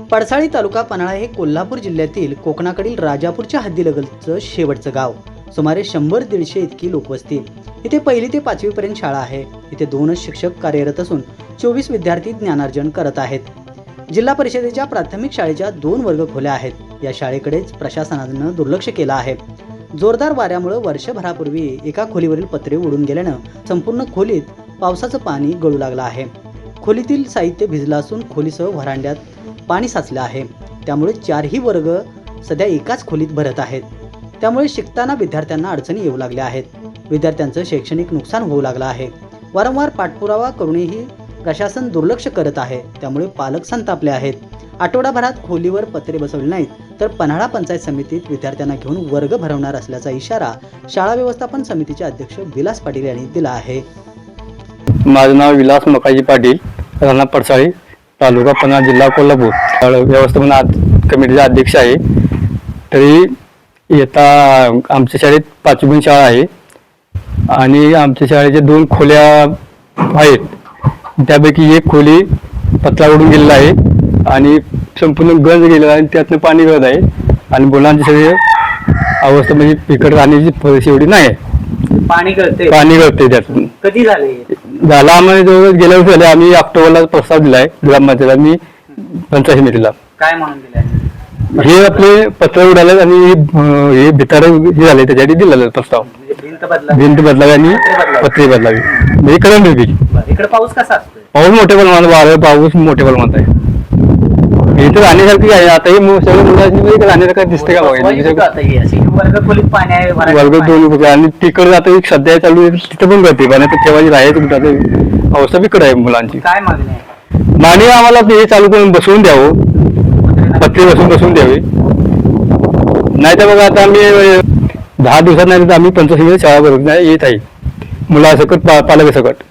पडसाळी तालुका पन्हाळा हे कोल्हापूर जिल्ह्यातील कोकणाकडील राजापूरच्या हद्दीलगतचं शेवटचं गाव. सुमारे शंभर दीडशे इतकी लोकवस्ती इथे पहिली ते पाचवीपर्यंत शाळा आहे. इथे दोनच शिक्षक कार्यरत असून चोवीस विद्यार्थी ज्ञानार्जन करत आहेत. जिल्हा परिषदेच्या प्राथमिक शाळेच्या दोन वर्ग खोल्या आहेत. या शाळेकडेच प्रशासनानं दुर्लक्ष केलं आहे. जोरदार वाऱ्यामुळे वर्षभरापूर्वी एका खोलीवरील पत्रे उडून गेल्यानं संपूर्ण खोलीत पावसाचं पाणी गळू लागलं आहे. खोलीतील साहित्य भिजलं असून खोलीसह व्हरांड्यात पाणी साचलं आहे. त्यामुळे चारही वर्ग सध्या एकाच खोलीत भरत आहेत. त्यामुळे शिकताना विद्यार्थ्यांना अडचणी येऊ लागल्या आहेत. विद्यार्थ्यांचं शैक्षणिक नुकसान होऊ लागलं आहे. वारंवार पाठपुरावा करूनही प्रशासन दुर्लक्ष करत आहे. त्यामुळे पालक संतापले आहेत. आठवडाभरात खोलीवर पत्रे बसवले नाहीत तर पन्हाळा पंचायत समितीत विद्यार्थ्यांना घेऊन वर्ग भरवणार असल्याचा इशारा शाळा व्यवस्थापन समितीचे अध्यक्ष विलास पाटील यांनी दिला आहे. माझं नाव विलास मकाजी पाटील राणा पडसाळी. तालुका पन्हाळा जिल्हा कोल्हापूर. शाळा व्यवस्थापन कमिटीचा अध्यक्ष आहे. तरी येता आमच्या शाळेत पाचवी शाळा आहे. आणि आमच्या शाळेच्या दोन खोल्या आहेत. त्यापैकी एक खोली पत्रा उडून गेलेला आहे. आणि संपूर्ण गंज गेलेला आहे आणि त्यातनं पाणी गळत आहे. आणि मुलांची सगळी अवस्था म्हणजे पिकट राहण्याची परिस्थिती एवढी नाही. आहे. पाणी गळते पाणी गळते त्यातून. कधी झाले झाला आम्हाला जवळ गेल्या वर्षी झाले आम्ही ऑक्टोबरला प्रस्ताव दिलाय ग्रामपंचायत मी पंचायत समितीला. काय म्हणून दिले हे आपले पत्र उडाले आणि हे, हे भितार हे झाले त्याच्यासाठी दिलेला प्रस्ताव. म्हणजे भिंत बदला भिंत बदलावी आणि पत्रे बदलावी. म्हणजे करंट होती बरं, इकडे पाऊस कसा असतोय? पाऊस मोठ्या प्रमाणात वारं पाऊस मोठ्या प्रमाणात आहे. तर राहण्यासारखी आहे. आता हे मु- सगळं मुलांनी म्हणजे राहण्यासारखं दिसते का बसवायची कुठं बघा आता ही अशी वर्ग खोलीत पाणी आहे वर्ग दोन वर्ग आणि तिकडे आता एक सध्या चालू आहे तिथं पण करते पण आता ठेवायची राहायचं कुठं आता अवस्था बिकट आहे मुलांची. काय मागणी आहे? माने आम्हाला हे चालू करून बसवून द्यावं. पत्रे बसून बसवून द्यावे. नाही तर बघा आता आम्ही अं, दहा दिवसात नाही तर आम्ही पंचायत शाळा भरत नाही येत आहे. मुलासकट पा पालकासकट